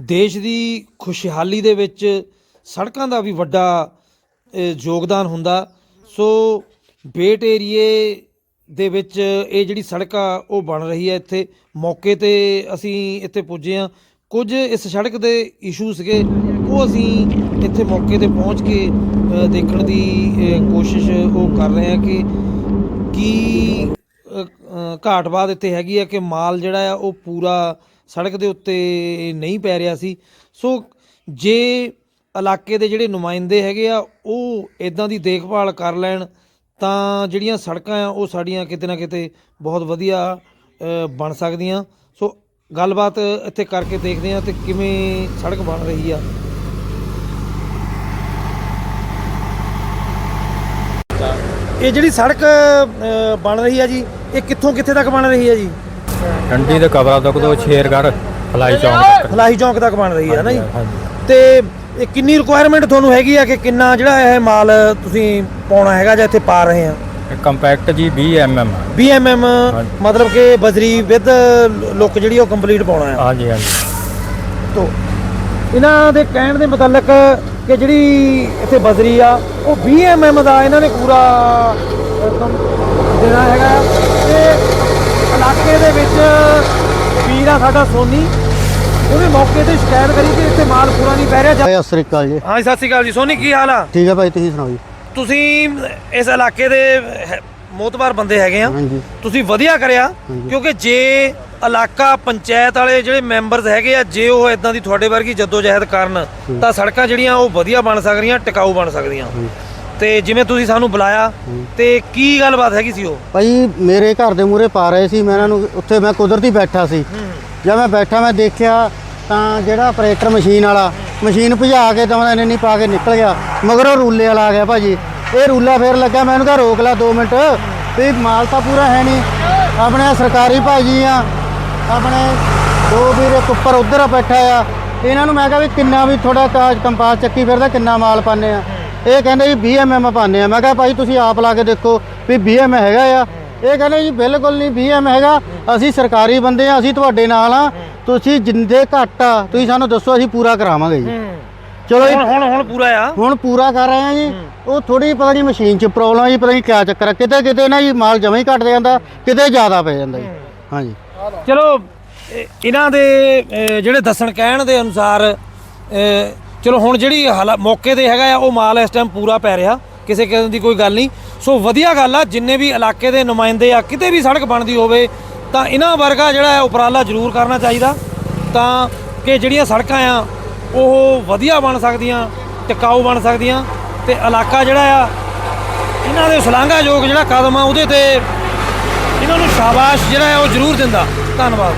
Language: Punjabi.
ਦੇਸ਼ ਦੀ ਖੁਸ਼ਹਾਲੀ ਦੇ ਵਿੱਚ ਸੜਕਾਂ ਦਾ ਵੀ ਵੱਡਾ ਯੋਗਦਾਨ ਹੁੰਦਾ। ਸੋ ਬੇਟ ਏਰੀਏ ਦੇ ਵਿੱਚ ਇਹ ਜਿਹੜੀ ਸੜਕ ਆ, ਉਹ ਬਣ ਰਹੀ ਹੈ ਇੱਥੇ। ਮੌਕੇ ਤੇ ਅਸੀਂ ਇੱਥੇ ਪੁੱਜੇ ਆ ਕੁਝ ਇਸ ਸੜਕ ਦੇ ਇਸ਼ੂ ਸੀਗੇ, ਉਹ ਅਸੀਂ ਇੱਥੇ ਮੌਕੇ ਤੇ ਪਹੁੰਚ ਕੇ ਦੇਖਣ ਦੀ ਕੋਸ਼ਿਸ਼ ਉਹ ਕਰ ਰਹੇ ਆ ਕਿ ਕੀ ਘਾਟ ਬਾਤ ਇੱਥੇ ਹੈਗੀ ਆ ਕਿ ਮਾਲ ਜਿਹੜਾ ਆ ਉਹ ਪੂਰਾ ਸੜਕ ਦੇ ਉੱਤੇ ਨਹੀਂ ਪੈ ਰਿਹਾ ਸੀ। ਸੋ ਜੇ ਇਲਾਕੇ ਦੇ ਜਿਹੜੇ ਨੁਮਾਇੰਦੇ ਹੈਗੇ ਆ, ਉਹ ਇਦਾਂ ਦੀ ਦੇਖਭਾਲ ਕਰ ਲੈਣ, ਤਾਂ ਜਿਹੜੀਆਂ ਸੜਕਾਂ ਆ, ਉਹ ਸਾਡੀਆਂ ਕਿਤੇ ਨਾ ਕਿਤੇ ਬਹੁਤ ਵਧੀਆ ਬਣ ਸਕਦੀਆਂ। ਸੋ ਗੱਲਬਾਤ ਇੱਥੇ ਕਰਕੇ ਦੇਖਦੇ ਆ ਤੇ ਕਿਵੇਂ ਸੜਕ ਬਣ ਰਹੀ ਆ। ਇਹ ਜਿਹੜੀ ਸੜਕ ਅ, ਬਣ ਰਹੀ ਆ ਜੀ ਇਹ ਕਿੱਥੋਂ ਕਿੱਥੇ ਤੱਕ ਬਣ ਰਹੀ ਆ ਜੀ? ਡੰਡੀ ਦੇ ਕਬਰਾਂ ਤੱਕ ਤੋਂ ਸ਼ੇਰਗੜ੍ਹ ਫਲਾਈ ਚੌਂਕ ਤੱਕ। ਫਲਾਹੀ ਚੌਂਕ ਤੱਕ ਬਣ ਰਹੀ ਹੈ ਨਾ ਜੀ। ਹਾਂਜੀ ਤੇ ਇਹ ਕਿੰਨੀ ਰਿਕੁਆਇਰਮੈਂਟ ਤੁਹਾਨੂੰ ਹੈਗੀ ਆ ਕਿ ਕਿੰਨਾ ਜਿਹੜਾ ਇਹ ਮਾਲ ਤੁਸੀਂ ਪਾਉਣਾ ਹੈਗਾ ਜਾਂ ਇੱਥੇ ਪਾ ਰਹੇ ਆ? ਕੰਪੈਕਟ ਜੀ 20 ਐਮਐਮ BMM। ਮਤਲਬ ਕਿ ਬਜਰੀ ਵਿਦ ਲੁੱਕ ਜਿਹੜੀ ਉਹ ਕੰਪਲੀਟ ਪਾਉਣਾ ਹੈ ਹਾਂਜੀ ਹਾਂਜੀ। ਤੋ ਇਹਨਾਂ ਦੇ ਕਹਿਣ ਦੇ ਮੁਤਲਕ ਕਿ ਜਿਹੜੀ ਇੱਥੇ ਬਜਰੀ ਆ ਉਹ 20 mm ਦਾ ਇਹਨਾਂ ਨੇ ਪੂਰਾ ਦੇਣਾ ਹੈਗਾ। ਤੇ ਇਲਾਕੇ ਦੇ ਵਿੱਚ ਵੀਰ ਆ ਸਾਡਾ ਸੋਨੀ ਉਹਨੇ ਮੌਕੇ ਤੇ ਸ਼ਿਕਾਇਤ ਕਰੀ ਕਿ ਇੱਥੇ ਮਾਲ ਪੂਰਾ ਨਹੀਂ ਪੈ ਰਿਹਾ ਜਾਂ- ਭਾਈ ਸਤਿ ਸ੍ਰੀ ਅਕਾਲ ਜੀ। ਹਾਂ ਜੀ, ਸਤਿ ਸ਼੍ਰੀ ਅਕਾਲ ਜੀ। ਸੋਨੀ ਕੀ ਹਾਲ ਆ? ਠੀਕ ਹੈ ਭਾਈ ਤੁਸੀਂ ਸੁਣਾਓ ਜੀ? ਤੁਸੀਂ ਇਸ ਇਲਾਕੇ ਦੇ ਮੋਤਬਾਰ ਬੰਦੇ ਹੈਗੇ ਆ। ਤੁਸੀਂ ਵਧੀਆ ਕਰਿਆ ਕਿਉਂਕਿ ਜੇ ਇਲਾਕਾ ਪੰਚਾਇਤ ਵਾਲੇ ਜਿਹੜੇ ਮੈਂਬਰਸ ਹੈਗੇ ਆ ਜੇ ਉਹ ਇਦਾਂ ਦੀ ਤੁਹਾਡੇ ਵਰਗੀ ਜਦੋਜਹਿਦ ਕਰਨ ਤਾਂ ਸੜਕਾਂ ਜਿਹੜੀਆਂ ਉਹ ਵਧੀਆ ਬਣ ਸਕਦੀਆਂ ਟਿਕਾਊ ਬਣ ਸਕਦੀਆਂ। ਤੇ ਜਿਵੇਂ ਤੁਸੀਂ ਸਾਨੂੰ ਬੁਲਾਇਆ ਤੇ ਕੀ ਗੱਲਬਾਤ ਹੈਗੀ ਸੀ ਉਹ? ਭਾਈ ਮੇਰੇ ਘਰ ਦੇ ਮੂਹਰੇ ਪਾ ਰਹੇ ਸੀ ਮੈਂ ਇਹਨਾਂ ਨੂੰ ਉੱਥੇ ਮੈਂ ਕੁਦਰਤੀ ਬੈਠਾ ਸੀ। ਜਦ ਮੈਂ ਬੈਠਾ ਮੈਂ ਦੇਖਿਆ ਤਾਂ ਜਿਹੜਾ ਆਪਰੇਟਰ ਮਸ਼ੀਨ ਵਾਲਾ ਮਸ਼ੀਨ ਭਜਾ ਕੇ ਤਾਂ ਉਹਨੇ ਇੰਨੀ ਪਾ ਕੇ ਨਿਕਲ ਗਿਆ ਮਗਰ ਉਹ ਰੂਲੇ ਵਾਲਾ ਆ ਗਿਆ ਭਾਜੀ। ਇਹ ਰੂਲਾ ਫੇਰ ਲੱਗਾ ਮੈਂ ਉਹਨੂੰ ਕਿਹਾ ਰੋਕ ਲਾ 2 ਮਿੰਟ ਵੀ ਮਾਲ ਤਾਂ ਪੂਰਾ ਹੈ ਨਹੀਂ। ਆਪਣੇ ਸਰਕਾਰੀ ਭਾਜੀ ਆ ਆਪਣੇ ਦੋ ਵੀਰ ਇੱਕ ਉੱਪਰ ਉਧਰ ਬੈਠਾ ਆ। ਇਹਨਾਂ ਨੂੰ ਮੈਂ ਕਿਹਾ ਵੀ ਕਿੰਨਾ ਵੀ ਥੋੜਾ ਕਾਜ ਕੰਪਾਸ ਚੱਕੀ ਫਿਰਦਾ ਕਿੰਨਾ ਮਾਲ ਪਾਣੇ ਆ। ਇਹ ਕਹਿੰਦੇ ਜੀ 20 ਐਮਐਮ ਪਾਣੇ ਆ। ਮੈਂ ਕਿਹਾ ਭਾਈ ਤੁਸੀਂ ਆਪ ਲਾ ਕੇ ਦੇਖੋ ਵੀ 20 ਐਮ ਹੈਗਾ ਆ। ਇਹ ਕਹਿੰਦੇ ਜੀ ਬਿਲਕੁਲ ਨਹੀਂ 20 ਐਮ ਹੈਗਾ। ਅਸੀਂ ਸਰਕਾਰੀ ਬੰਦੇ ਆ ਅਸੀਂ ਤੁਹਾਡੇ ਨਾਲ ਆ। ਤੁਸੀਂ ਜਿੰਦੇ ਘੱਟ ਆ ਤੁਸੀਂ ਸਾਨੂੰ ਦੱਸੋ ਅਸੀਂ ਪੂਰਾ ਕਰਾਵਾਂਗੇ ਜੀ। ਚਲੋ ਜੀ। ਹੁਣ ਹੁਣ ਹੁਣ ਪੂਰਾ ਆ। ਹੁਣ ਪੂਰਾ ਕਰ ਰਹੇ ਆ ਜੀ। ਉਹ ਥੋੜੀ ਪਤਾ ਨਹੀਂ ਮਸ਼ੀਨ 'ਚ ਪ੍ਰੋਬਲਮ ਆ ਜੀ ਪਤਾ ਨਹੀਂ ਕਿਆ ਚੱਕਰ ਆ। ਕਿਤੇ ਕਿਤੇ ਨਾ ਜੀ ਮਾਲ ਜਮਾਂ ਹੀ ਘੱਟ ਜਾਂਦਾ ਕਿਤੇ ਜ਼ਿਆਦਾ ਪੈ ਜਾਂਦਾ ਜੀ। ਹਾਂਜੀ। ਚਲੋ ਇਹ- ਇਹਨਾਂ ਦੇ ਅਹ, ਜਿਹੜੇ ਦੱਸਣ ਕਹਿਣ ਦੇ ਅਨੁਸਾਰ ਅਹ, ਚਲੋ ਹੁਣ ਜਿਹੜੀ ਹਾਲਾ ਮੌਕੇ ਤੇ ਹੈਗਾ ਆ ਉਹ ਮਾਲ ਇਸ ਟਾਈਮ ਪੂਰਾ ਪੈ ਰਿਹਾ ਕਿਸੇ ਕਿਸਮ ਦੀ ਕੋਈ ਗੱਲ ਨਹੀਂ। ਸੋ ਵਧੀਆ ਗੱਲ ਆ ਜਿੰਨੇ ਵੀ ਇਲਾਕੇ ਦੇ ਨੁਮਾਇੰਦੇ ਆ ਕਿਤੇ ਵੀ ਸੜਕ ਬਣਦੀ ਹੋਵੇ ਤਾਂ ਇਹਨਾਂ ਵਰਗਾ ਜਿਹੜਾ ਹੈ ਉਪਰਾਲਾ ਜ਼ਰੂਰ ਕਰਨਾ ਚਾਹੀਦਾ। ਤਾਂ ਕਿ ਜਿਹੜੀਆਂ ਸੜਕਾਂ ਆ ਉਹ ਵਧੀਆ ਬਣ ਸਕਦੀਆਂ ਟਿਕਾਊ ਬਣ ਸਕਦੀਆਂ ਤੇ ਇਲਾਕਾ ਜਿਹੜਾ ਆ ਇਹਨਾਂ ਦੇ ਸ਼ਲਾਘਾਯੋਗ ਜਿਹੜਾ ਕਦਮ ਆ ਉਹਦੇ ਤੇ ਇਹਨਾਂ ਨੂੰ ਸ਼ਾਬਾਸ਼ ਜਿਹੜਾ ਹੈ ਉਹ ਜ਼ਰੂਰ ਦਿੰਦਾ। ਧੰਨਵਾਦ।